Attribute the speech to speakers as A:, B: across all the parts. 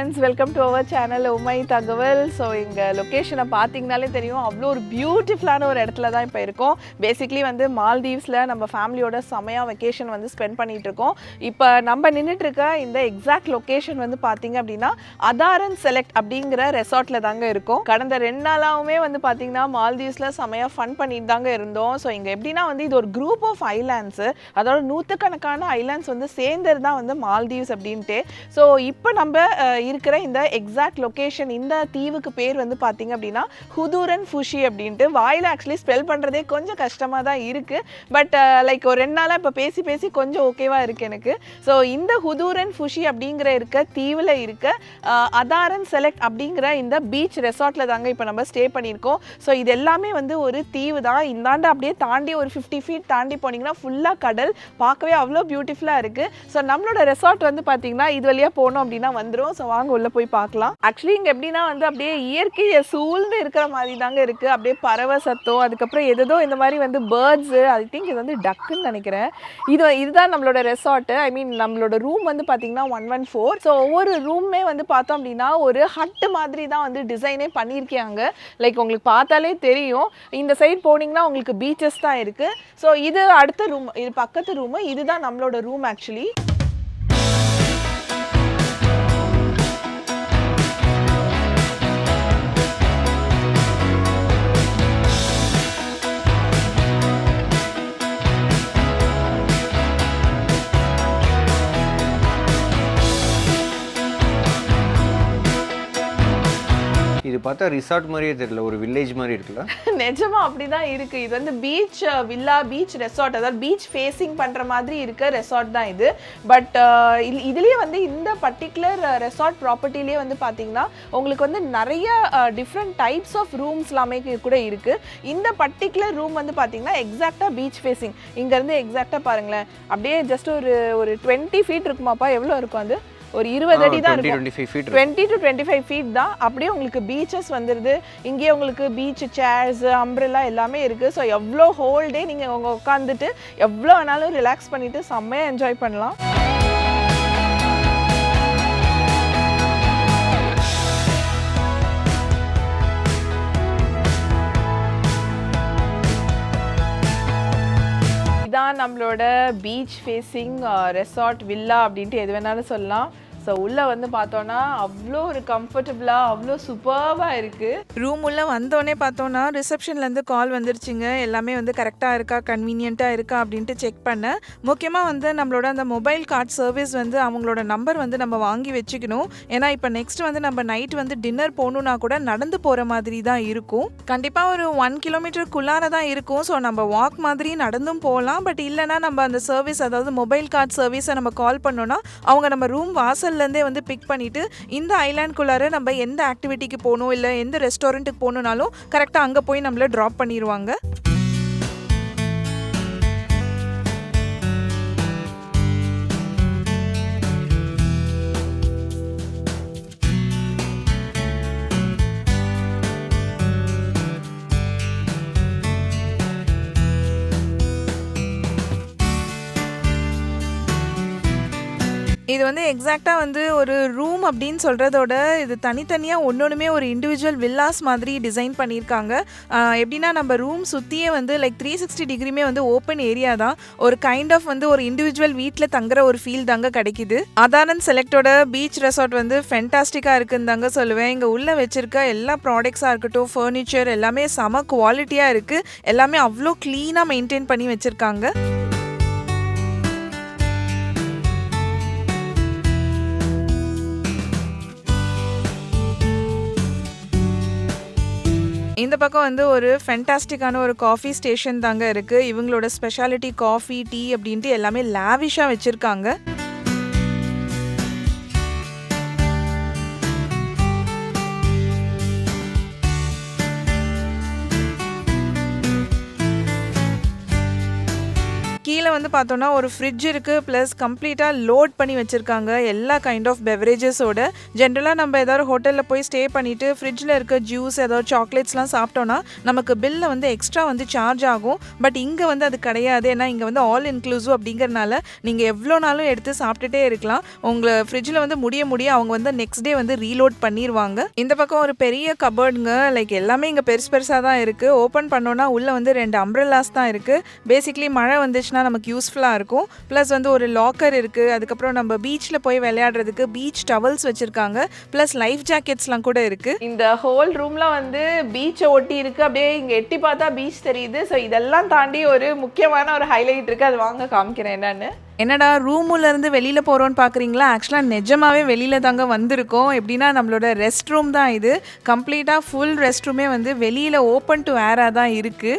A: Friends welcome to our channel உமை தகவல் so இங்கே லொக்கேஷனை பார்த்தீங்கனாலே தெரியும். அவ்வளோ ஒரு பியூட்டிஃபுல்லான ஒரு இடத்துல தான் இப்போ இருக்கோம். பேசிக்லி வந்து மால்தீவ்ஸில் நம்ம ஃபேமிலியோட செமையாக வெக்கேஷன் வந்து ஸ்பெண்ட் பண்ணிகிட்டு இருக்கோம். இப்போ நம்ம நின்றுட்டு இருக்க இந்த எக்ஸாக்ட் லொக்கேஷன் வந்து பார்த்தீங்க அப்படின்னா அதாரன் செலக்ட் அப்படிங்கிற ரெசார்ட்டில் தாங்க இருக்கும். கடந்த ரெண்டு நாளாகவுமே வந்து பார்த்தீங்கன்னா மால்தீவ்ஸில் செமையாக ஃபன் பண்ணிட்டு தாங்க இருந்தோம். ஸோ இங்கே எப்படின்னா வந்து இது ஒரு குரூப் ஆஃப் ஐலாண்ட்ஸு அதோட நூற்றுக்கணக்கான ஐலாண்ட்ஸ் வந்து சேர்ந்தது தான் வந்து மால்தீவ்ஸ் அப்படின்ட்டு. ஸோ இப்போ நம்ம இருக்கிற இந்த எக்ஸாக்ட் லொக்கேஷன் இந்த தீவுக்கு பேர் வந்து பார்த்தீங்க அப்படின்னா ஹுதூரன் ஃபுஷி அப்படின்ட்டு. வாயில் ஆக்சுவலி ஸ்பெல் பண்ணுறதே கொஞ்சம் கஷ்டமாக தான் இருக்குது பட் லைக் uh, ஒரு ரெண்டு நாளாக இப்போ பேசி பேசி கொஞ்சம் ஓகேவாக இருக்குது எனக்கு. ஸோ இந்த ஹுதூரன் ஃபுஷி அப்படிங்கிற இருக்க தீவில் இருக்க uh, அதாரன் செலக்ட் அப்படிங்கிற இந்த பீச் ரெசார்ட்டில் தாங்க இப்போ நம்ம ஸ்டே பண்ணியிருக்கோம். ஸோ இது எல்லாமே வந்து ஒரு தீவு தான். இந்தாண்டு அப்படியே தாண்டி ஒரு ஃபிஃப்டி ஃபீட் தாண்டி போனீங்கன்னா ஃபுல்லாக கடல். பார்க்கவே அவ்வளோ பியூட்டிஃபுல்லாக இருக்குது ஸோ நம்மளோட ரெசார்ட் வந்து பார்த்தீங்கன்னா இது வழியாக போனோம் அப்படின்னா வந்துடும் ஸோ வாங்க உள்ளே போய் பார்க்கலாம். ஆக்சுவலி இங்கே எப்படின்னா வந்து அப்படியே இயற்கையை சூழ்ந்து இருக்கிற மாதிரி தாங்க இருக்குது அப்படியே பறவை சத்தம் அதுக்கப்புறம் எதோ இந்த மாதிரி வந்து பேர்ட்ஸு ஐ திங்க் இது வந்து டக்குன்னு நினைக்கிறேன். இது இதுதான் நம்மளோட ரெசார்ட்டு ஐ மீன் நம்மளோட ரூம் வந்து பார்த்தீங்கன்னா ஒன் ஒன் ஃபோர் ஸோ ஒவ்வொரு ரூமே வந்து பார்த்தோம் அப்படின்னா ஒரு ஹட்டு மாதிரி தான் வந்து டிசைனே பண்ணியிருக்காங்க. லைக் உங்களுக்கு பார்த்தாலே தெரியும். இந்த சைட் போனீங்கன்னா உங்களுக்கு பீச்சஸ் தான் இருக்குது ஸோ இது அடுத்த ரூம் இது பக்கத்து ரூமு இதுதான் நம்மளோட ரூம் ஆக்சுவலி
B: பார்த்தா ரிசார்ட் மாதிரியே தெரியல ஒரு வில்லேஜ் மாதிரி இருக்குல்ல?
A: நிஜமா அப்படிதான் இருக்கு. இது வந்து பீச் வில்லா பீச் ரெசார்ட் அதாவது பீச் ஃபேஸிங் பண்ற மாதிரி இருக்க ரெசார்ட் தான் இது. பட் இதுலயே வந்து இந்த பர்டிகுலர் ரெசார்ட் ப்ராப்பர்ட்டிலேயே வந்து பாத்தீங்கன்னா உங்களுக்கு வந்து நிறைய டிஃப்ரெண்ட் டைப்ஸ் ஆஃப் ரூம்ஸ் எல்லாமே கூட இருக்கு. இந்த பர்டிகுலர் ரூம் வந்து பாத்தீங்கன்னா எக்ஸாக்டா பீச் ஃபேஸிங் இங்க இருந்து எக்ஸாக்டா பாருங்களேன். அப்படியே ஜஸ்ட் ஒரு ஒரு டுவெண்ட்டி ஃபீட் இருக்குமாப்பா? எவ்வளோ இருக்கும் அது? ஒரு இருபது அடி தான் இருக்கும்.
B: Twenty
A: to twenty five feet தான். அப்படியே உங்களுக்கு பீச்சஸ் வந்துடுது இங்கேயே உங்களுக்கு பீச் சேர்ஸ் அம்ப்ரெல்லா எல்லாமே இருக்குது ஸோ எவ்வளோ ஹோல் டே நீங்கள் உங்க உட்காந்துட்டு எவ்வளோ வேணாலும் ரிலாக்ஸ் பண்ணிட்டு செம்மையாக என்ஜாய் பண்ணலாம். இதான் நம்மளோட பீச் ஃபேஸிங் ரெசார்ட் வில்லா அப்படின்ட்டு எது வேணாலும் சொல்லலாம். ஸோ உள்ளே வந்து பார்த்தோன்னா அவ்வளோ ஒரு கம்ஃபர்டபுளாக அவ்வளோ சூப்பர்வாக இருக்குது
C: ரூம் உள்ளே வந்தோடனே பார்த்தோன்னா ரிசப்ஷன்லேருந்து கால் வந்துருச்சுங்க. எல்லாமே வந்து கரெக்டாக இருக்கா கன்வீனியண்ட்டாக இருக்கா அப்படின்ட்டு செக் பண்ணேன் முக்கியமாக வந்து நம்மளோட அந்த மொபைல் கார்ட் சர்வீஸ் வந்து அவங்களோட நம்பர் வந்து நம்ம வாங்கி வச்சுக்கணும். ஏன்னா இப்போ நெக்ஸ்ட் வந்து நம்ம நைட் வந்து டின்னர் போகணுன்னா கூட நடந்து போகிற மாதிரி தான் இருக்கும். கண்டிப்பாக ஒரு ஒன் கிலோமீட்டருக்குள்ளார தான் இருக்கும். ஸோ நம்ம வாக் மாதிரி நடந்தும் போகலாம். பட் இல்லைனா நம்ம அந்த சர்வீஸ் அதாவது மொபைல் கார்ட் சர்வீஸை நம்ம கால் பண்ணோன்னா அவங்க நம்ம ரூம் வாசல்லேருந்தே வந்து பிக் பண்ணிவிட்டு இந்த ஐலாண்ட்குள்ளார நம்ம எந்த ஆக்டிவிட்டிக்கு போகணும் இல்லை எந்த ரெஸ்டாரண்ட்டுக்கு போகணுன்னாலும் கரெக்டாக அங்கே போய் நம்மள ட்ராப் பண்ணிடுவாங்க இது வந்து எக்ஸாக்டாக வந்து ஒரு ரூம் அப்படின்னு சொல்கிறதோட இது தனித்தனியாக ஒன்று ஒன்றுமே ஒரு இண்டிவிஜுவல் வில்லாஸ் மாதிரி டிசைன் பண்ணியிருக்காங்க. எப்படின்னா நம்ம ரூம் சுற்றியே வந்து லைக் த்ரீ சிக்ஸ்டி டிகிரிமே வந்து ஓப்பன் ஏரியா தான். ஒரு கைண்ட் ஆஃப் வந்து ஒரு இண்டிவிஜுவல் வீட்டில் தங்குற ஒரு ஃபீல் தாங்க கிடைக்குது. அதானந்த் செலக்டோட பீச் ரெசார்ட் வந்து ஃபென்டாஸ்டிக்காக இருக்குன்னு தாங்க சொல்லுவேன். இங்கே உள்ளே வச்சிருக்க எல்லா ப்ராடக்ட்ஸாக இருக்கட்டும் ஃபர்னிச்சர் எல்லாமே செம குவாலிட்டியாக இருக்குது எல்லாமே அவ்வளோ க்ளீனாக மெயின்டைன் பண்ணி வச்சுருக்காங்க. இந்த பக்கம் வந்து ஒரு ஃபென்டாஸ்டிக்கான ஒரு காஃபி ஸ்டேஷன் தாங்க இருக்குது இவங்களோட ஸ்பெஷாலிட்டி காஃபி டீ அப்படின்ட்டு எல்லாமே லாவிஷாக வச்சுருக்காங்க. வந்து பார்த்தோன்னா ஒரு ஃப்ரிட்ஜ் இருக்குது ப்ளஸ் கம்ப்ளீட்டாக லோட் பண்ணி வச்சுருக்காங்க எல்லா கைண்ட் ஆஃப் பெவரேஜஸோட ஜென்ரலாக நம்ம ஏதாவது ஹோட்டலில் போய் ஸ்டே பண்ணிவிட்டு ஃப்ரிட்ஜில் இருக்க ஜூஸ் ஏதாவது சாக்லேட்ஸ்லாம் சாப்பிட்டோன்னா நமக்கு பில்லில் வந்து எக்ஸ்ட்ரா வந்து சார்ஜ் ஆகும். பட் இங்கே வந்து அது கிடையாது. ஏன்னா இங்கே வந்து ஆல் இன்க்ளூசிவ் அப்படிங்கறனால நீங்கள் எவ்வளோ நாளும் எடுத்து சாப்பிட்டுட்டே இருக்கலாம். உங்களை ஃப்ரிட்ஜில் வந்து முடிய முடிய அவங்க வந்து நெக்ஸ்ட் டே வந்து ரீலோட் பண்ணிடுவாங்க இந்த பக்கம் ஒரு பெரிய கபர்டுங்க லைக் எல்லாமே இங்கே பெருசு பெருசாக தான் இருக்குது ஓப்பன் பண்ணோன்னா உள்ளே வந்து ரெண்டு அம்ப்ரல்லாஸ் தான் இருக்குது பேசிக்லி மழை வந்துச்சுன்னா நமக்கு யூஸ்ஃபுல்லாக இருக்கும். ப்ளஸ் வந்து ஒரு லாக்கர் இருக்குது அதுக்கப்புறம் நம்ம பீச்சில் போய் விளையாடுறதுக்கு பீச் டவல்ஸ் வச்சுருக்காங்க. ப்ளஸ் லைஃப் ஜாக்கெட்ஸ்லாம் கூட இருக்குது
A: இந்த ஹோல் ரூம்ல வந்து பீச்சை ஒட்டி இருக்கு. அப்படியே இங்க எட்டி பார்த்தா பீச் தெரியுது. ஸோ இதெல்லாம் தாண்டி ஒரு முக்கியமான ஒரு ஹைலைட் இருக்கு. அது வாங்க காமிக்கிறேன் என்னன்னு.
C: என்னடா ரூமுல இருந்து வெளியில போறோம்னு பாக்குறீங்களா? ஆக்சுவலா நிஜமாவே வெளியில தாங்க வந்திருக்கோம். எப்படின்னா நம்மளோட ரெஸ்ட் ரூம் தான் இது. கம்ப்ளீட்டா ஃபுல் ரெஸ்ட் ரூமே வந்து வெளியில ஓப்பன் டு ஏரா தான் இருக்கு.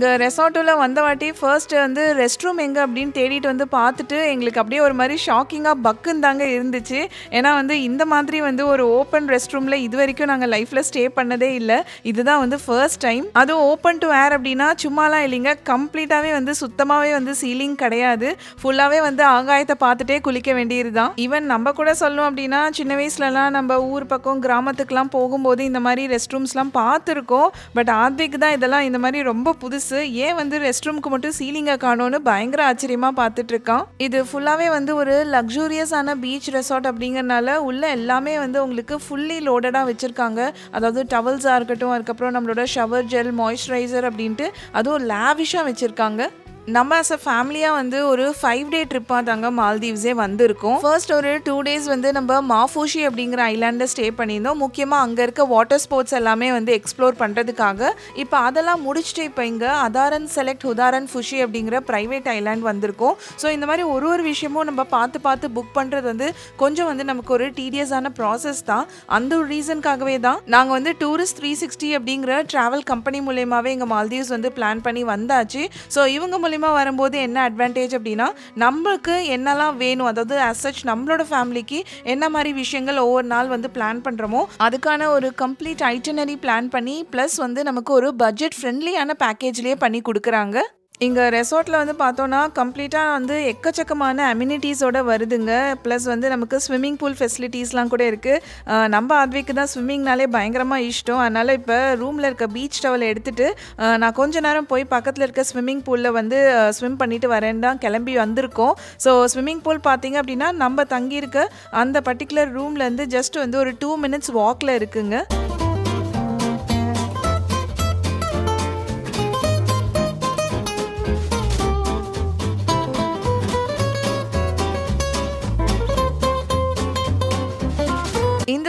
C: இங்கே ரெசார்ட்டில் வந்த வாட்டி ஃபர்ஸ்ட் வந்து ரெஸ்ட் ரூம் எங்கே அப்படின்னு தேடிட்டு வந்து பார்த்துட்டு எங்களுக்கு அப்படியே ஒரு மாதிரி ஷாக்கிங்காக பக்குன்னு தாங்க இருந்துச்சு. ஏன்னா வந்து இந்த மாதிரி வந்து ஒரு ஓப்பன் ரெஸ்ட் ரூமில் இது வரைக்கும் நாங்கள் லைஃப்பில் ஸ்டே பண்ணதே இல்லை. இதுதான் வந்து ஃபர்ஸ்ட் டைம் அதுவும் ஓப்பன் டு ஏர் அப்படின்னா சும்மாலாம் இல்லைங்க. கம்ப்ளீட்டாகவே வந்து சுத்தமாகவே வந்து சீலிங் கிடையாது. ஃபுல்லாகவே வந்து ஆகாயத்தை பார்த்துட்டே குளிக்க வேண்டியது தான் ஈவன் நம்ம கூட சொல்லணும் அப்படின்னா சின்ன வயசுலலாம் நம்ம ஊர் பக்கம் கிராமத்துக்குலாம் போகும்போது இந்த மாதிரி ரெஸ்ட் ரூம்ஸ்லாம் பார்த்துருக்கோம். பட் ஆத்விக் தான் இதெல்லாம் இந்த மாதிரி ரொம்ப புதுசு ஏன் வந்து ரெஸ்ட் ரூம்க்கு மட்டும் சீலிங்கை காணோன்னு பயங்கர ஆச்சரியமாக பார்த்துட்டு இருக்கான் இது ஃபுல்லாகவே வந்து ஒரு லக்ஸூரியஸான பீச் ரெசார்ட் அப்படிங்கறனால உள்ள எல்லாமே வந்து உங்களுக்கு ஃபுல்லி லோடடாக வச்சுருக்காங்க. அதாவது டவல்ஸாக இருக்கட்டும் அதுக்கப்புறம் நம்மளோட ஷவர் ஜெல் மாய்ஸ்சரைசர் அப்படின்ட்டு அதுவும் லேவிஷாக வச்சுருக்காங்க. நம்ம அஸ் அ ஃபேமிலியாக வந்து ஒரு ஃபைவ் டே ட்ரிப்பாக தாங்க மால்தீவ்ஸே வந்திருக்கோம். ஃபர்ஸ்ட் ஒரு டூ டேஸ் வந்து நம்ம மாஃபூஷி அப்படிங்கிற ஐலாண்டில் ஸ்டே பண்ணியிருந்தோம். முக்கியமாக அங்கே இருக்க வாட்டர் ஸ்போர்ட்ஸ் எல்லாமே வந்து எக்ஸ்ப்ளோர் பண்ணுறதுக்காக இப்போ அதெல்லாம் முடிச்சுட்டு இப்போ இங்கே அதாரன் செலக்ட் உதாரன் ஃபுஷி அப்படிங்கிற ப்ரைவேட் ஐலாண்ட் வந்திருக்கோம். ஸோ இந்த மாதிரி ஒரு ஒரு விஷயமும் நம்ம பார்த்து பார்த்து புக் பண்ணுறது வந்து கொஞ்சம் வந்து நமக்கு ஒரு டீடியஸான ப்ராசஸ் தான். அந்த ஒரு ரீசனுக்காகவே தான் நாங்கள் வந்து டூரிஸ்ட் த்ரீ சிக்ஸ்டி அப்படிங்கிற ட்ராவல் கம்பெனி மூலயமாவே எங்கள் மால்தீவ்ஸ் வந்து பிளான் பண்ணி வந்தாச்சு. ஸோ இவங்க மூலயமா வரும்போது என்ன அட்வான்டேஜ் அப்படின்னா நம்மளுக்கு என்னெல்லாம் வேணும் அதாவது அசச் நம்மளோட ஃபேமிலிக்கு என்ன மாதிரி விஷயங்கள் ஒவ்வொரு நாள் வந்து பிளான் பண்ணுறோமோ அதுக்கான ஒரு கம்ப்ளீட் ஐட்டனரி பிளான் பண்ணி ப்ளஸ் வந்து நமக்கு ஒரு பட்ஜெட் ஃப்ரெண்ட்லியான பேக்கேஜ்லேயே பண்ணி கொடுக்குறாங்க. இங்கே ரெசார்ட்டில் வந்து பார்த்தோன்னா கம்ப்ளீட்டாக வந்து எக்கச்சக்கமான அம்யூனிட்டிஸோடு வருதுங்க. ப்ளஸ் வந்து நமக்கு ஸ்விம்மிங் பூல் ஃபெசிலிட்டிஸ்லாம் கூட இருக்குது நம்ம ஆத்விக்கு தான் ஸ்விம்மிங்னாலே பயங்கரமாக இஷ்டம். அதனால் இப்போ ரூமில் இருக்க பீச் டவலை எடுத்துகிட்டு நான் கொஞ்ச நேரம் போய் பக்கத்தில் இருக்க ஸ்விம்மிங் பூலில் வந்து ஸ்விம் பண்ணிட்டு வரேன் தான் கிளம்பி வந்திருக்கோம். ஸோ ஸ்விம்மிங் பூல் பார்த்தீங்க அப்படின்னா நம்ம தங்கியிருக்க அந்த பர்டிகுலர் ரூம்லேருந்து ஜஸ்ட் வந்து ஒரு டூ மினிட்ஸ் வாக்கில் இருக்குங்க.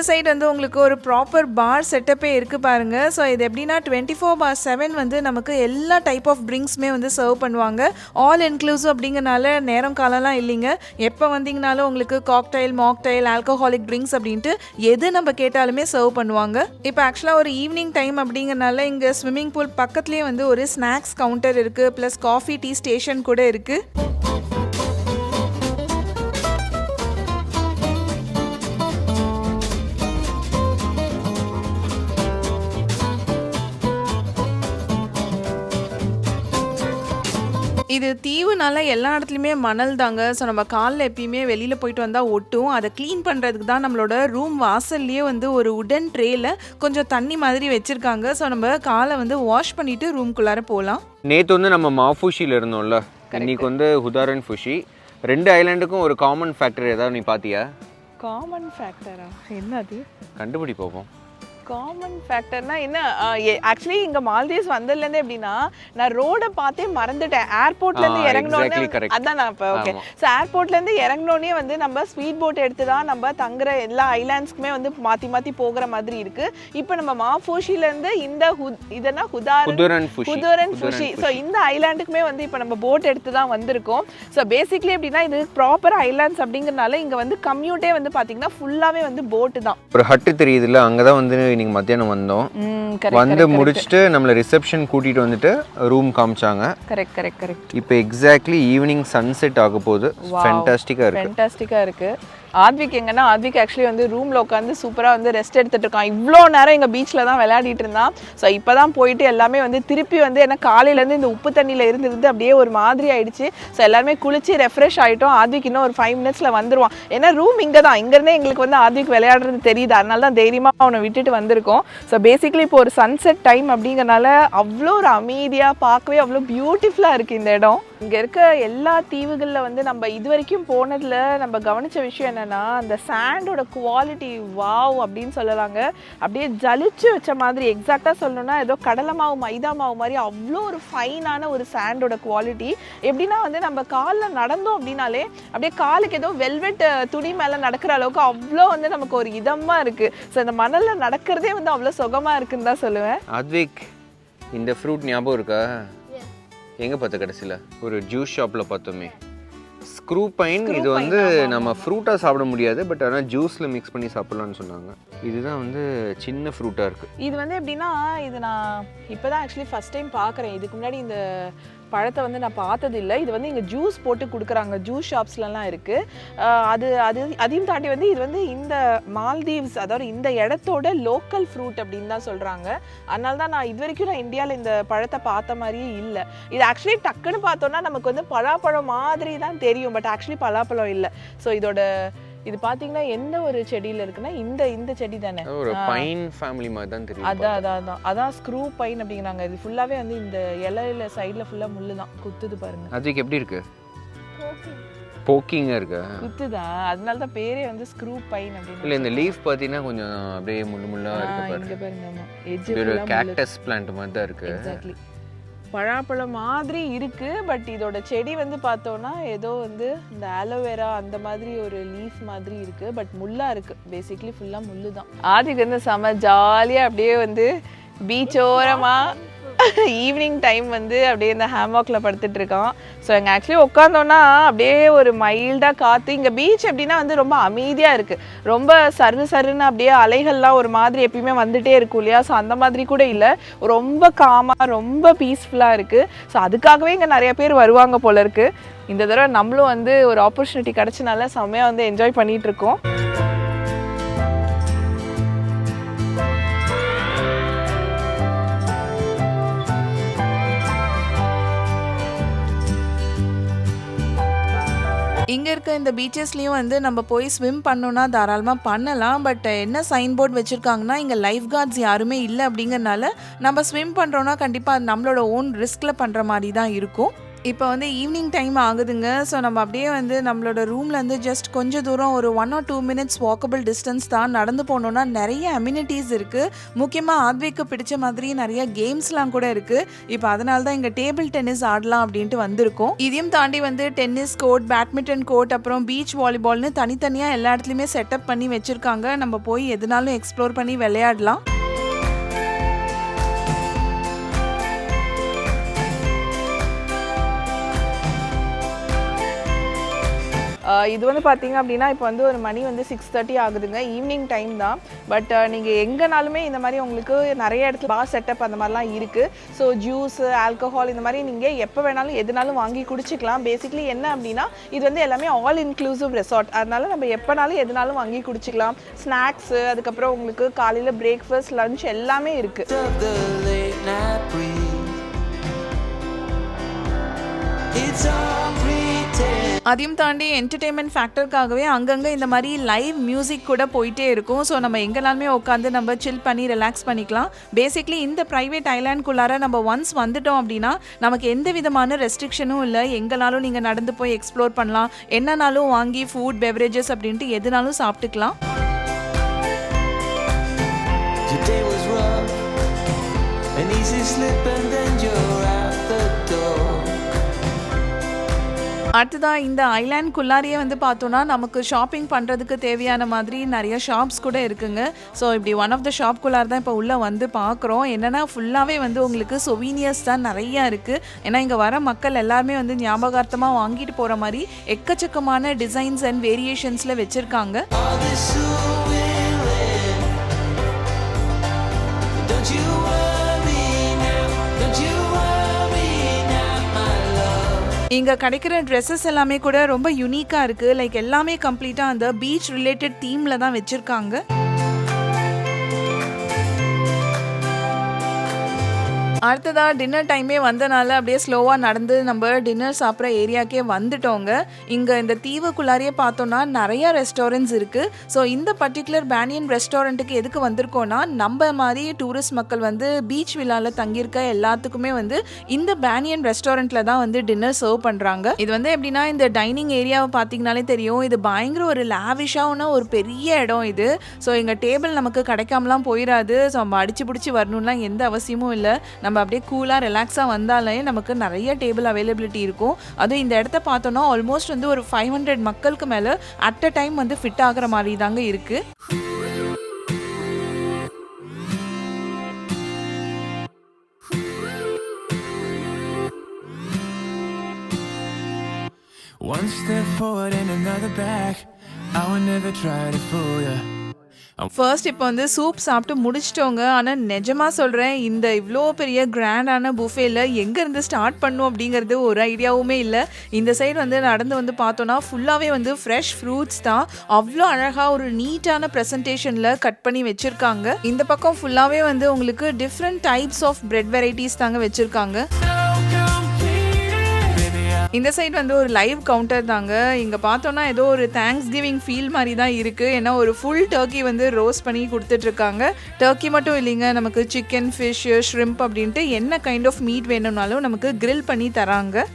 C: இந்த சைடு வந்து உங்களுக்கு ஒரு ப்ராப்பர் பார் செட்டப்பே இருக்குது பாருங்க. ஸோ இது எப்படின்னா டுவெண்ட்டி ஃபோர் பார் செவன் வந்து நமக்கு எல்லா டைப் ஆஃப் ட்ரிங்க்ஸுமே வந்து சர்வ் பண்ணுவாங்க. ஆல் இன்க்ளூசிவ் அப்படிங்கறனால நேரம் காலம்லாம் இல்லைங்க. எப்போ வந்தீங்கனாலும் உங்களுக்கு காக்டைல் மாக்டைல் ஆல்கஹாலிக் ட்ரிங்க்ஸ் அப்படின்ட்டு எது நம்ம கேட்டாலுமே சர்வ் பண்ணுவாங்க. இப்போ ஆக்சுவலாக ஒரு ஈவினிங் டைம் அப்படிங்கிறனால இங்கே ஸ்விம்மிங் பூல் பக்கத்துலேயே வந்து ஒரு ஸ்நாக்ஸ் கவுண்டர் இருக்குது ப்ளஸ் காஃபி டீ ஸ்டேஷன் கூட இருக்குது இது தீவுனால எல்லா இடத்துலையுமே மணல் தாங்க. ஸோ நம்ம காலில் எப்பயுமே வெளியில் போயிட்டு வந்தால் ஒட்டும். அதை க்ளீன் பண்ணுறதுக்கு தான் நம்மளோட ரூம் வாசல்லையே வந்து ஒரு உடன் ட்ரேயில் கொஞ்சம் தண்ணி மாதிரி வச்சுருக்காங்க. ஸோ நம்ம காலை வந்து வாஷ் பண்ணிவிட்டு ரூம்குள்ளார போகலாம்
B: நேற்று வந்து நம்ம மாஃபுஷியில் இருந்தோம்ல. இன்னைக்கு வந்து ஹுதாரன் ஃபுஷி ரெண்டு ஐலாண்டுக்கும் ஒரு காமன் ஃபேக்டர் ஏதாவது நீ பார்த்தியா
A: காமன் ஃபேக்டரா என்னது?
B: கண்டுபிடி பார்ப்போம்
A: காமன் ஃபேக்டர்னா என்ன? ஆக்சுவலி இங்க மால்தீவ்ஸ் வந்ததுலேருந்து எப்படின்னா நான் ரோட பார்த்தே மறந்துட்டேன். ஏர்போர்ட்ல இருந்து
B: ஆ,
A: இறங்கினோடனே. அதான் நான் இப்போ ஓகே. ஸோ ஏர்போர்ட்ல இருந்து இறங்கினோடனே வந்து நம்ம ஸ்வீட் போட் எடுத்து தான் நம்ம தங்குற எல்லா ஐலாண்ட்ஸ்க்குமே வந்து மாத்தி மாத்தி போகிற மாதிரி இருக்கு. இப்போ நம்ம மாஃபூஷில இருந்து இந்த இதெல்லாம் ஹுதாரன்
B: ஹுதுரன் ஃபுஷி.
A: ஸோ இந்த ஐலாண்டுக்குமே வந்து இப்போ நம்ம போட் எடுத்து தான் வந்திருக்கோம். ஸோ பேசிக்லி எப்படின்னா இது ப்ராப்பர் ஐலாண்ட்ஸ் அப்படிங்கறனால இங்க வந்து கம்யூட்டே வந்து பாத்தீங்கன்னா ஃபுல்லாவே வந்து போட்டு தான்.
B: ஒரு ஹட்டு தெரியுதுல்ல அங்கே தான் வந்து இன்னைக்கு மத்தியானம் வந்தோம். வந்து முடிச்சுட்டு நம்மளை ரிசப்ஷன் கூட்டிகிட்டு வந்துட்டு ரூம் காமிச்சாங்க.
A: கரெக்ட் கரெக்ட் கரெக்ட்
B: இப்போ எக்ஸாக்ட்லி ஈவினிங் சன்செட் ஆக போகுது ஃபென்டாஸ்டிக்காக இருக்கு.
A: ஃபென்டாஸ்டிக்காக இருக்கு. ஆத்விக் எங்கன்னா ஆத்விக் ஆக்சுவலி வந்து ரூமில் உட்காந்து சூப்பராக வந்து ரெஸ்ட் எடுத்துட்டு இருக்கான். இவ்வளோ நேரம் எங்கள் பீச்சில் தான் விளையாடிட்டு இருந்தான். ஸோ இப்போ தான் போயிட்டு எல்லாமே வந்து திருப்பி வந்து ஏன்னா காலையிலேருந்து இந்த உப்பு தண்ணியில் இருந்துருந்து அப்படியே ஒரு மாதிரி ஆயிடுச்சு. ஸோ எல்லாருமே குளிச்சு ரெஃப்ரெஷ் ஆகிட்டோம் ஆத்விக் இன்னும் ஒரு ஃபைவ் மினிட்ஸில் வந்துருவான். ஏன்னா ரூம் இங்கே தான் இங்கேருந்தே எங்களுக்கு வந்து ஆத்விக் விளையாடுறது தெரியுது. அதனால தான் தைரியமாக அவனை விட்டுட்டு வந்திருக்கோம். ஸோ பேசிக்கலி இப்போ ஒரு சன்செட் டைம் அப்படிங்கறனால அவ்வளோ ஒரு அமைதியாக பார்க்கவே அவ்வளோ பியூட்டிஃபுல்லாக இருக்குது இந்த இடம். இங்கே இருக்க எல்லா தீவுகளில் வந்து நம்ம இது வரைக்கும் போனதில் நம்ம கவனிச்ச விஷயம் என்னன்னா அந்த சாண்டோட குவாலிட்டி வாவ் அப்படின்னு சொல்லலாங்க. அப்படியே ஜலிச்சு வச்ச மாதிரி எக்ஸாக்டாக சொல்லணும்னா ஏதோ கடலை மாவு மைதா மாவு மாதிரி அவ்வளோ ஒரு ஃபைனான ஒரு சாண்டோட குவாலிட்டி எப்படின்னா வந்து நம்ம காலில் நடந்தோம் அப்படின்னாலே அப்படியே காலுக்கு ஏதோ வெல்வெட் துணி மேலே நடக்கிற அளவுக்கு அவ்வளோ வந்து நமக்கு ஒரு இதமாக இருக்குது ஸோ இந்த மணலில் நடக்கிறதே வந்து அவ்வளோ சுகமாக இருக்குன்னு தான் சொல்லுவேன்.
B: அத்விக் இந்த ஃப்ரூட் ஞாபகம் இருக்கா? எங்கே பார்த்த கடைசியில்? ஒரு ஜூஸ் ஷாப்பில் பார்த்தோமே. ஸ்க்ரூ பைன் இது வந்து நம்ம ஃப்ரூட்டாக சாப்பிட முடியாது பட் ஆனால் ஜூஸில் மிக்ஸ் பண்ணி சாப்பிட்லான்னு சொன்னாங்க. இதுதான் வந்து சின்ன ஃப்ரூட்டாக இருக்குது
A: இது வந்து எப்படின்னா இது நான் இப்போ தான் ஆக்சுவலி ஃபஸ்ட் டைம் பார்க்குறேன். இதுக்கு முன்னாடி இந்த பழத்தை வந்து நான் பார்த்தது இல்லை இது வந்து இங்கே ஜூஸ் போட்டு கொடுக்குறாங்க. ஜூஸ் ஷாப்ஸ்லலாம் இருக்குது அது அது அதையும் தாண்டி வந்து இது வந்து இந்த மால்தீவ்ஸ் அதாவது இந்த இடத்தோட லோக்கல் ஃப்ரூட் அப்படின்னு தான் சொல்கிறாங்க அதனால தான் நான் இது வரைக்கும் நான் இந்தியாவில் இந்த பழத்தை பார்த்த மாதிரியே இல்லை. இது ஆக்சுவலி டக்குன்னு பார்த்தோன்னா நமக்கு வந்து பலாப்பழம் மாதிரி தான் தெரியும். பட் ஆக்சுவலி பலாப்பழம் இல்லை. ஸோ இதோட இது பார்த்தீங்கன்னா எந்த ஒரு செடியில் இருக்குன்னா இந்த இந்த செடி தானே.
B: ஒரு பைன் ஃபேமிலி மாதிரி தான் தெரியும்
A: அதான் அதான் அதான். அதான் ஸ்க்ரூ பைன் அப்படிங்கிறாங்க. இது ஃபுல்லாவே வந்து இந்த இலையில சைடுல ஃபுல்லா முள்ளு தான். குத்துது பாருங்க.
B: அத்விக் எப்படி இருக்கு? போக்கிங்காக இருக்கா?
A: குத்துதா? அதனால தான் பேரே வந்து ஸ்க்ரூ பைன் அப்படின்னு
B: இல்லை இந்த லீஃப் பார்த்தீங்கன்னா கொஞ்சம் அப்படியே முள்ளு முள்ளாக இருக்கு
A: ஆ,
B: பாரு
A: இங்க பாருங்க. ஆமா.
B: ஒரு கேக்டஸ் பிளான்ட் மாதிரி தான் இருக்கு.
A: எக்ஸாக்ட்லி பழாப்பழம் மாதிரி இருக்குது பட் இதோட செடி வந்து பார்த்தோன்னா ஏதோ வந்து இந்த ஆலோவேரா அந்த மாதிரி ஒரு லீஃப் மாதிரி இருக்குது பட் முள்ளாக இருக்குது பேசிக்லி ஃபுல்லாக முள்ளு தான் ஆதிக்கு வந்து செம ஜாலியாக அப்படியே வந்து பீச் ஈவினிங் டைம் வந்து அப்படியே இந்த ஹேமாக்ல படுத்துட்டு இருக்கான் ஸோ எங்கள் ஆக்சுவலி உட்காந்தோன்னா அப்படியே ஒரு மைல்டாக காற்று இங்கே பீச் எப்படின்னா வந்து ரொம்ப அமைதியாக இருக்குது ரொம்ப சரு சருன்னு அப்படியே அலைகள்லாம் ஒரு மாதிரி எப்பயுமே வந்துட்டே இருக்கும் இல்லையா? ஸோ அந்த மாதிரி கூட இல்லை. ரொம்ப காமாக ரொம்ப பீஸ்ஃபுல்லாக இருக்குது ஸோ அதுக்காகவே இங்கே நிறைய பேர் வருவாங்க போல இருக்கு. இந்த தடவை நம்மளும் வந்து ஒரு ஆப்பர்ச்சுனிட்டி கிடச்சினால செம்மையாக வந்து என்ஜாய் பண்ணிட்டு
C: இங்கே இருக்க இந்த பீச்சஸ்லேயும் வந்து நம்ம போய் ஸ்விம் பண்ணோன்னா தாராளமாக பண்ணலாம். பட் என்ன சைன் போர்டு வச்சுருக்காங்கன்னா இங்கே லைஃப் கார்ட்ஸ் யாருமே இல்லை அப்படிங்கறனால நம்ம ஸ்விம் பண்ணுறோன்னா கண்டிப்பாக நம்மளோட ஓன் ரிஸ்கில் பண்ணுற மாதிரி தான் இருக்கும். இப்போ வந்து ஈவினிங் டைம் ஆகுதுங்க. ஸோ நம்ம அப்படியே வந்து நம்மளோட ரூம்லேருந்து ஜஸ்ட் கொஞ்சம் தூரம் ஒரு one or two minutes walkable distance தான் நடந்து போனோன்னா நிறைய அம்யூனிட்டிஸ் இருக்குது முக்கியமாக ஆத்விக்கு பிடிச்ச மாதிரி நிறைய கேம்ஸ்லாம் கூட இருக்குது இப்போ அதனால தான் இங்கே டேபிள் டென்னிஸ் ஆடலாம் அப்படின்ட்டு வந்திருக்கோம். இதையும் தாண்டி வந்து டென்னிஸ் கோர்ட் பேட்மிண்டன் கோர்ட் அப்புறம் பீச் வாலிபால்னு தனித்தனியாக எல்லா இடத்துலையுமே செட்டப் பண்ணி வச்சுருக்காங்க. நம்ம போய் எதுனாலும் எக்ஸ்ப்ளோர் பண்ணி விளையாடலாம்.
A: இது வந்து பார்த்தீங்க அப்படின்னா இப்போ வந்து ஒரு மணி வந்து சிக்ஸ் தேர்ட்டி ஆகுதுங்க. ஈவினிங் டைம் தான். பட் நீங்கள் எங்கேனாலுமே இந்த மாதிரி உங்களுக்கு நிறைய இடத்துல பார் செட்டப் அந்த மாதிரிலாம் இருக்குது ஸோ ஜூஸ் ஆல்கஹால் இந்த மாதிரி நீங்கள் எப்போ வேணாலும் எதுனாலும் வாங்கி குடிச்சிக்கலாம். பேசிக்லி என்ன அப்படின்னா இது வந்து எல்லாமே ஆல் இன்க்ளூசிவ் ரெசார்ட் அதனால நம்ம எப்போனாலும் எதுனாலும் வாங்கி குடிச்சிக்கலாம். ஸ்நாக்ஸு அதுக்கப்புறம் உங்களுக்கு காலையில் பிரேக்ஃபாஸ்ட் லன்ச் எல்லாமே இருக்குது.
D: It's all free.
C: அதையும் தாண்டி என்டர்டெயின்மெண்ட் ஃபேக்டருக்காகவே அங்கங்கே இந்த மாதிரி லைவ் மியூசிக் கூட போயிட்டே இருக்கும். ஸோ நம்ம எங்கேனாலுமே உட்காந்து நம்ம சில் பண்ணி ரிலாக்ஸ் பண்ணிக்கலாம். பேசிக்லி இந்த ப்ரைவேட் ஐலாண்ட்குள்ளார நம்ம ஒன்ஸ் வந்துட்டோம் அப்படின்னா நமக்கு எந்த விதமான ரெஸ்ட்ரிக்ஷனும் இல்லை. எங்கனாலும் நீங்கள் நடந்து போய் எக்ஸ்ப்ளோர் பண்ணலாம். என்னனாலும் வாங்கி ஃபுட் பெவரேஜஸ் அப்படின்ட்டு எதுனாலும் சாப்பிட்டுக்கலாம்.
D: An easy slipping.
C: அடுத்ததாக இந்த ஐலாண்ட்குள்ளாரியே வந்து பார்த்தோன்னா நமக்கு ஷாப்பிங் பண்ணுறதுக்கு தேவையான மாதிரி நிறைய ஷாப்ஸ் கூட இருக்குங்க. ஸோ இப்படி ஒன் ஆஃப் த ஷாப்குள்ளார் தான் இப்போ உள்ளே வந்து பார்க்குறோம். என்னென்னா ஃபுல்லாகவே வந்து உங்களுக்கு சொவீனியர்ஸ் தான் நிறையா இருக்குது ஏன்னா இங்கே வர மக்கள் எல்லாருமே வந்து ஞாபகார்த்தமாக வாங்கிட்டு போகிற மாதிரி எக்கச்சக்கமான டிசைன்ஸ் அண்ட் வேரியேஷன்ஸில் வச்சுருக்காங்க. இங்கே கிடைக்கிற ட்ரெஸ்ஸஸ் எல்லாமே கூட ரொம்ப யூனிக்காக இருக்குது லைக் எல்லாமே கம்ப்ளீட்டாக அந்த பீச் ரிலேட்டட் தீமில் தான் வச்சுருக்காங்க. அடுத்ததா டின்னர் டைமே வந்தனால அப்படியே ஸ்லோவாக நடந்து நம்ம டின்னர் சாப்பிட்ற ஏரியாக்கே வந்துட்டோங்க. இங்கே இந்த தீவுக்குள்ளாரியே பார்த்தோன்னா நிறைய ரெஸ்டாரண்ட்ஸ் இருக்குது ஸோ இந்த பர்டிகுலர் பேனியன் ரெஸ்டாரண்ட்டுக்கு எதுக்கு வந்திருக்கோன்னா நம்ம மாதிரி டூரிஸ்ட் மக்கள் வந்து பீச் விழாவில் தங்கியிருக்க எல்லாத்துக்குமே வந்து இந்த பேனியன் ரெஸ்டாரண்ட்டில் தான் வந்து டின்னர் சர்வ் பண்ணுறாங்க இது வந்து எப்படின்னா இந்த டைனிங் ஏரியாவை பார்த்தீங்கனாலே தெரியும். இது பயங்கர ஒரு லாவிஷான ஒரு பெரிய இடம் இது. ஸோ எங்கள் டேபிள் நமக்கு கிடைக்காமலாம் போயிடாது ஸோ நம்ம அடிச்சு பிடிச்சி வரணும்லாம் எந்த அவசியமும் இல்லை. நம்ம அப்படியே கூலாக ரிலாக்ஸாக வந்தாலே நமக்கு நிறைய டேபிள் அவைலபிலிட்டி இருக்கும் அதுவும் இந்த இடத்த பார்த்தோன்னா ஆல்மோஸ்ட் வந்து ஒரு ஃபைவ் ஹண்ட்ரட் மக்களுக்கு மேலே அட் அ டைம் வந்து ஃபிட் ஆகிற மாதிரி தாங்க இருக்குது
D: One step forward and another back. I will never try to fool you.
C: First இப்போ வந்து சூப் சாப்பிட்டு முடிச்சிட்டோங்க. ஆனால் நிஜமாக சொல்கிறேன் இந்த இவ்வளோ பெரிய கிராண்டான புஃபேல எங்கேருந்து ஸ்டார்ட் பண்ணும் அப்படிங்கிறது ஒரு ஐடியாவுமே இல்லை. இந்த சைடு வந்து நடந்து வந்து பார்த்தோன்னா ஃபுல்லாகவே வந்து ஃப்ரெஷ் ஃப்ரூட்ஸ் தான். அவ்வளோ அழகாக ஒரு நீட்டான ப்ரெசன்டேஷனில் கட் பண்ணி வச்சுருக்காங்க. இந்த பக்கம் ஃபுல்லாகவே வந்து உங்களுக்கு different types of bread varieties தாங்க வச்சுருக்காங்க. இந்த சைடு வந்து ஒரு லைவ் கவுண்டர் தாங்க. இங்கே பார்த்தோன்னா ஏதோ ஒரு தேங்க்ஸ் கிவிங் ஃபீல் மாதிரி தான் இருக்குது ஏன்னா ஒரு ஃபுல் டர்க்கி வந்து ரோஸ்ட் பண்ணி கொடுத்துட்ருக்காங்க. டர்க்கி மட்டும் இல்லைங்க. நமக்கு சிக்கன் ஃபிஷ் ஷ்ரிம்ப் அப்படின்ட்டு என்ன கைண்ட் ஆஃப் மீட் வேணும்னாலும் நமக்கு கிரில் பண்ணி தராங்க.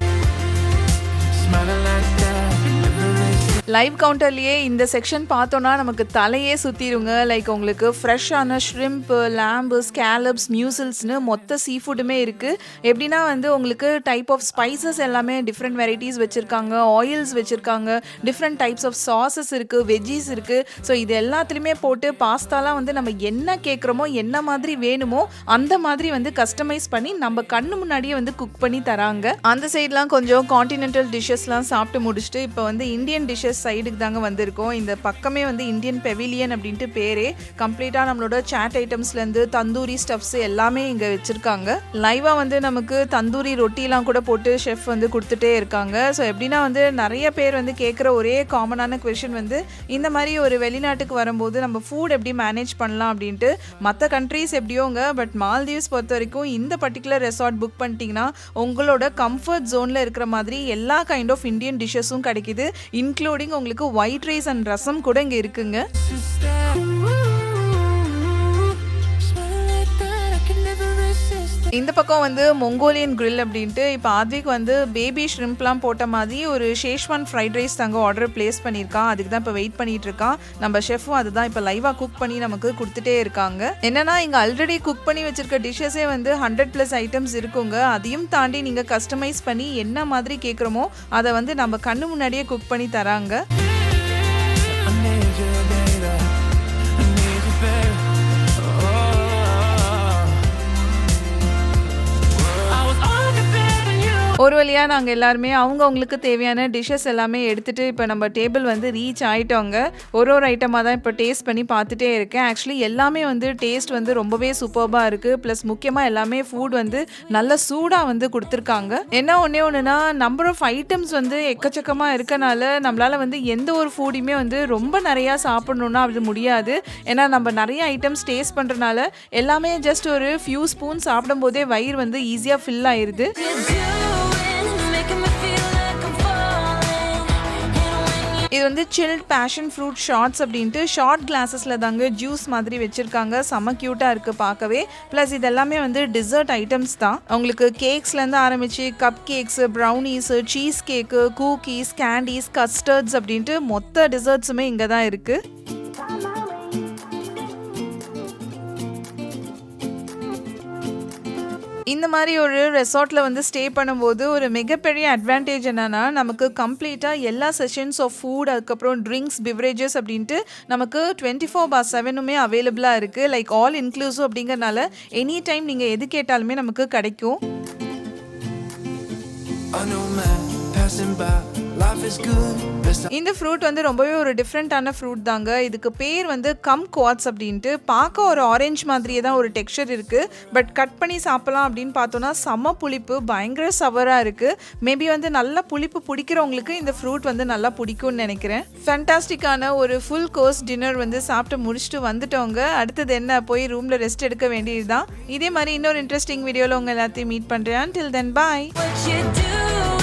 C: லைவ் கவுண்டர்லேயே இந்த செக்ஷன் பார்த்தோன்னா நமக்கு தலையே சுற்றிடுங்க லைக் உங்களுக்கு ஃப்ரெஷ்ஷான ஷ்ரிம்ப்பு லேம்பு ஸ்கேலப்ஸ் மியூசில்ஸ்னு மொத்த சீ ஃபுட்டுமே இருக்குது எப்படின்னா வந்து உங்களுக்கு டைப் ஆஃப் ஸ்பைசஸ் எல்லாமே டிஃப்ரெண்ட் வெரைட்டிஸ் வச்சுருக்காங்க. ஆயில்ஸ் வச்சுருக்காங்க. டிஃப்ரெண்ட் டைப்ஸ் ஆஃப் சாசஸ் இருக்குது வெஜ்ஜீஸ் இருக்குது ஸோ இது எல்லாத்துலேயுமே போட்டு பாஸ்தாலாம் வந்து நம்ம என்ன கேட்குறோமோ என்ன மாதிரி வேணுமோ அந்த மாதிரி வந்து கஸ்டமைஸ் பண்ணி நம்ம கண்ணு முன்னாடியே வந்து குக் பண்ணி தராங்க. அந்த சைட்லாம் கொஞ்சம் காண்டினென்டல் டிஷ்ஷஸ்லாம் சாப்பிட்டு முடிச்சுட்டு இப்போ வந்து இந்தியன் டிஷ்ஷஸ் சைடுக்கு தாங்க வந்திருக்கோம். இந்த பக்கமே வந்து இந்தியன் பெவிலியன் அப்படின்ட்டு பேரே. கம்ப்ளீட்டாக நம்மளோட சாட் ஐட்டம்ஸ்லேருந்து தந்தூரி ஸ்டப்ஸ் எல்லாமே இங்கே வச்சுருக்காங்க. லைவாக வந்து நமக்கு தந்தூரி ரொட்டிலாம் கூட போட்டு ஷெஃப் வந்து கொடுத்துட்டே இருக்காங்க. ஸோ எப்படின்னா வந்து நிறைய பேர் வந்து கேட்குற ஒரே காமனான கொஷின் வந்து இந்த மாதிரி ஒரு வெளிநாட்டுக்கு வரும்போது நம்ம ஃபுட் எப்படி மேனேஜ் பண்ணலாம் அப்படின்ட்டு மற்ற கண்ட்ரீஸ் எப்படியோங்க பட் மால்தீவ்ஸ் பொறுத்த வரைக்கும் இந்த பர்டிகுலர் ரெசார்ட் புக் பண்ணிட்டீங்கன்னா உங்களோட கம்ஃபர்ட் ஜோனில் இருக்கிற மாதிரி எல்லா கைண்ட் ஆஃப் இந்தியன் டிஷ்ஷஸும் கிடைக்குது இன்க்ளூடிங் உங்களுக்கு ஒயிட் ரைஸ் அண்ட் ரசம் கூட இங்கே இருக்குங்க. இந்த பக்கம் வந்து மொங்கோலியன் கிரில் அப்படின்ட்டு இப்போ ஆத்விக் வந்து பேபி ஷ்ரிம்ப்லாம் போட்ட மாதிரி ஒரு ஷேஷ்வான் ஃப்ரைட் ரைஸ் தாங்க ஆர்டர் ப்ளேஸ் பண்ணியிருக்கான். அதுக்கு தான் இப்போ வெயிட் பண்ணிட்டு இருக்கான் நம்ம ஷெஃபும் அதுதான் இப்போ லைவாக குக் பண்ணி நமக்கு கொடுத்துட்டே இருக்காங்க. என்னன்னா இங்கே ஆல்ரெடி குக் பண்ணி வச்சிருக்க டிஷ்ஷஸே வந்து ஹண்ட்ரட் ப்ளஸ் ஐட்டம்ஸ் இருக்குங்க. அதையும் தாண்டி நீங்கள் கஸ்டமைஸ் பண்ணி என்ன மாதிரி கேட்குறோமோ அதை வந்து நம்ம கண்ணு முன்னாடியே குக் பண்ணி தராங்க. ஒரு வழியாக நாங்கள் எல்லாருமே அவங்க அவங்களுக்கு தேவையான டிஷ்ஷஸ் எல்லாமே எடுத்துகிட்டு இப்போ நம்ம டேபிள் வந்து ரீச் ஆகிட்டோங்க ஒரு ஒரு ஐட்டமாக தான் இப்போ டேஸ்ட் பண்ணி பார்த்துட்டே இருக்கேன். ஆக்சுவலி எல்லாமே வந்து டேஸ்ட் வந்து ரொம்பவே சூப்பர்பாக இருக்குது ப்ளஸ் முக்கியமாக எல்லாமே ஃபுட் வந்து நல்ல சூடாக வந்து கொடுத்துருக்காங்க. என்ன ஒன்றே ஒன்றுனா நம்பர் ஆஃப் ஐட்டம்ஸ் வந்து எக்கச்சக்கமாக இருக்கனால நம்மளால் வந்து எந்த ஒரு ஃபுடையுமே வந்து ரொம்ப நிறையா சாப்பிட்ணுன்னா அது முடியாது. ஏன்னா நம்ம நிறைய ஐட்டம்ஸ் டேஸ்ட் பண்ணுறனால எல்லாமே ஜஸ்ட் ஒரு ஃபியூ ஸ்பூன் சாப்பிடும்போதே வயிறு வந்து ஈஸியாக ஃபில் ஆயிடுது இது வந்து சில்ட் பேஷன் ஃப்ரூட் ஷார்ட்ஸ் அப்படின்ட்டு ஷார்ட் கிளாஸஸில் தாங்க ஜூஸ் மாதிரி வச்சுருக்காங்க. செம்ம க்யூட்டாக இருக்குது பார்க்கவே. ப்ளஸ் இதெல்லாமே வந்து டிசர்ட் ஐட்டம்ஸ் தான். உங்களுக்கு கேக்ஸ்லேருந்து ஆரம்பித்து cup cakes brownies cheese cake cookies candies custards அப்படின்ட்டு மொத்த டிசர்ட்ஸுமே இங்கே தான் இருக்குது இந்த மாதிரி ஒரு ரெசார்ட்டில் வந்து ஸ்டே பண்ணும்போது ஒரு மிகப்பெரிய அட்வான்டேஜ் என்னென்னா நமக்கு கம்ப்ளீட்டாக எல்லா செஷன்ஸ் ஆஃப் ஃபுட் அதுக்கப்புறம் ட்ரிங்க்ஸ் பிவரேஜஸ் அப்படின்ட்டு நமக்கு டுவெண்ட்டி ஃபோர் பார் செவனுமே அவைலபிளாக இருக்குது லைக் ஆல் இன்க்ளூசிவ் அப்படிங்கறனால எனி டைம் நீங்கள் எது கேட்டாலுமே நமக்கு கிடைக்கும். இந்த ஃப்ரூட் வந்து ரொம்பவே ஒரு டிஃப்ரெண்ட்டான ஃப்ரூட் தாங்க. இதுக்கு பேர் வந்து கம் குவாட்ஸ் அப்படின்ட்டு. பார்க்க ஒரு ஆரஞ்சு மாதிரியே தான் ஒரு டெக்ஸ்சர் இருக்குது பட் கட் பண்ணி சாப்பிடலாம் அப்படின்னு பார்த்தோன்னா செம்ம புளிப்பு பயங்கர சவராக இருக்குது மேபி வந்து நல்லா புளிப்பு பிடிக்கிறவங்களுக்கு இந்த ஃப்ரூட் வந்து நல்லா பிடிக்கும்னு நினைக்கிறேன். ஃபேண்டாஸ்டிக்கான ஒரு ஃபுல் கோர்ஸ் டின்னர் வந்து சாப்பிட்டு முடிச்சுட்டு வந்துட்டோங்க. அடுத்தது என்ன? போய் ரூமில் ரெஸ்ட் எடுக்க வேண்டியது தான் இதே மாதிரி இன்னொரு இன்ட்ரெஸ்டிங் வீடியோவில் உங்கள் எல்லாத்தையும் மீட் பண்ணுறேன் till then bye
E: What you do